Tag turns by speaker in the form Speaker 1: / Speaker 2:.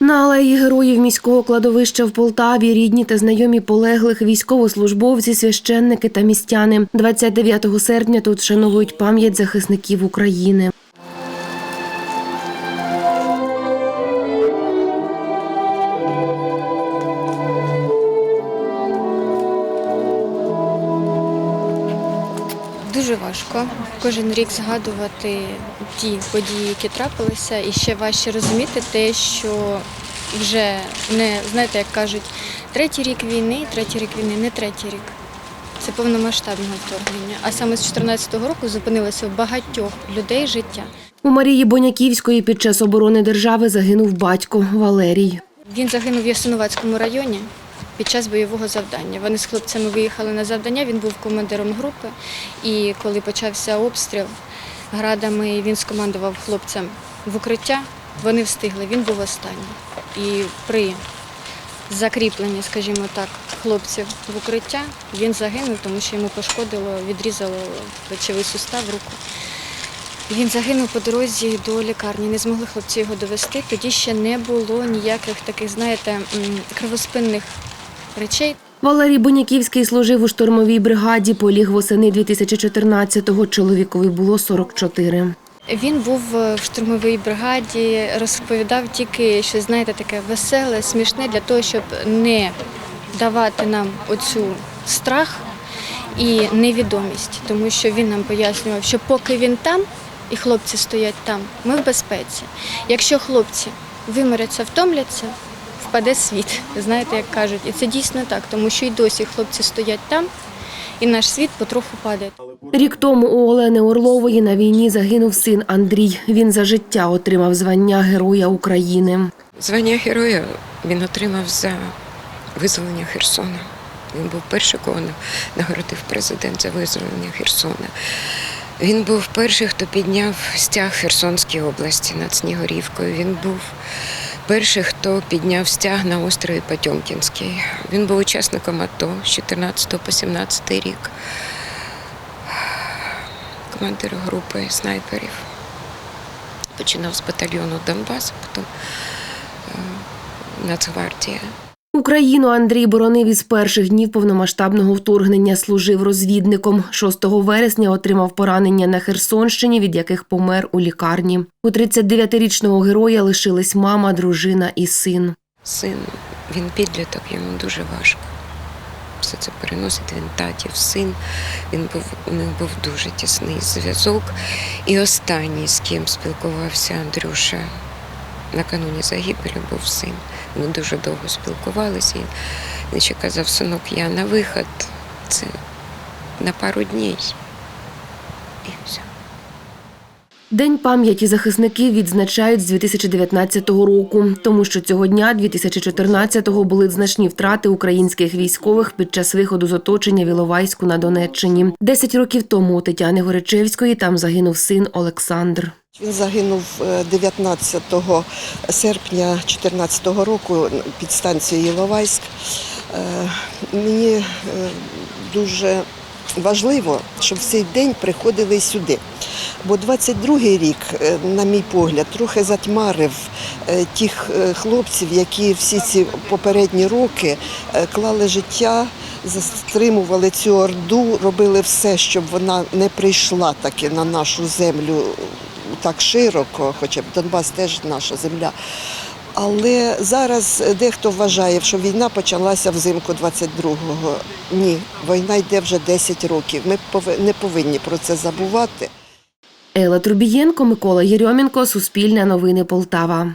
Speaker 1: На алеї героїв міського кладовища в Полтаві рідні та знайомі полеглих військовослужбовці, священники та містяни. 29 серпня тут вшановують пам'ять захисників України.
Speaker 2: Дуже важко кожен рік згадувати ті події, які трапилися, і ще важче розуміти те, що вже не знаєте, як кажуть, третій рік війни, третій рік війни, не третій рік. Це повномасштабне вторгнення. А саме з 2014 року зупинилося у багатьох людей життя.
Speaker 1: У Марії Боняківської під час оборони держави загинув батько Валерій.
Speaker 2: Він загинув в Ясиновацькому районі під час бойового завдання. Вони з хлопцями виїхали на завдання. Він був командиром групи. І коли почався обстріл градами, він скомандував хлопцям в укриття. Вони встигли. Він був останній. І при закріпленні, скажімо так, хлопців в укриття він загинув, тому що йому пошкодило, відрізало плечовий сустав руку. Він загинув по дорозі до лікарні. Не змогли хлопці його довести. Тоді ще не було ніяких таких, знаєте, кривоспинних речей.
Speaker 1: Валерій Боняківський служив у штурмовій бригаді, поліг восени 2014-го. Чоловікові було 44.
Speaker 2: Він був е, в штурмовій бригаді, розповідав тільки щось, знаєте, таке веселе, смішне для того, щоб не давати нам оцю страх і невідомість, тому що він нам пояснював, що поки він там і хлопці стоять там, ми в безпеці. Якщо хлопці вимиряться, втомляться, впаде світ. Знаєте, як кажуть, і це дійсно так, тому що й досі хлопці стоять там, і наш світ потроху падає.
Speaker 1: Рік тому у Олени Орлової на війні загинув син Андрій. Він за життя отримав звання Героя України.
Speaker 3: Звання героя він отримав за визволення Херсона. Він був перший, кого нагородив президент за визволення Херсона. Він був перший, хто підняв стяг Херсонській області над Снігурівкою. Він був перший, хто підняв стяг на острові Потьомкінський. Він був учасником АТО з 14 по 17 рік. Командир групи снайперів. Починав з батальйону Донбас, потім е, Нацгвардія.
Speaker 1: Україну Андрій боронив із перших днів повномасштабного вторгнення. Служив розвідником. 6 вересня отримав поранення на Херсонщині, від яких помер у лікарні. У 39-річного героя лишились мама, дружина і син.
Speaker 3: Син, він підліток, йому дуже важко. Все це переносить він татів, син. Він був, у них був дуже тісний зв'язок. І останній, з ким спілкувався Андрюша, накануні загибелі був син. Ми дуже довго спілкувалися. Він ще казав, синок, я на виход, це на пару днів. І все.
Speaker 1: День пам'яті захисників відзначають з 2019 року, тому що цього дня, 2014-го, були значні втрати українських військових під час виходу з оточення в Іловайську на Донеччині. Десять років тому у Тетяни Горичевської там загинув син Олександр.
Speaker 4: Він загинув е, 19 серпня 2014 року під станцією Іловайськ. Е, Мені е, дуже важливо, щоб в цей день приходили сюди. Бо 22-й рік, е, на мій погляд, трохи затьмарив е, тих е, хлопців, які всі ці попередні роки клали життя, застримували цю орду, робили все, щоб вона не прийшла таки на нашу землю так широко, хоча б Донбас теж наша земля. Але зараз дехто вважає, що війна почалася взимку 22-го. Ні, війна йде вже 10 років. Ми не повинні про це забувати.
Speaker 1: Ела Трубієнко, Микола Єрьомінко, Суспільне новини Полтава.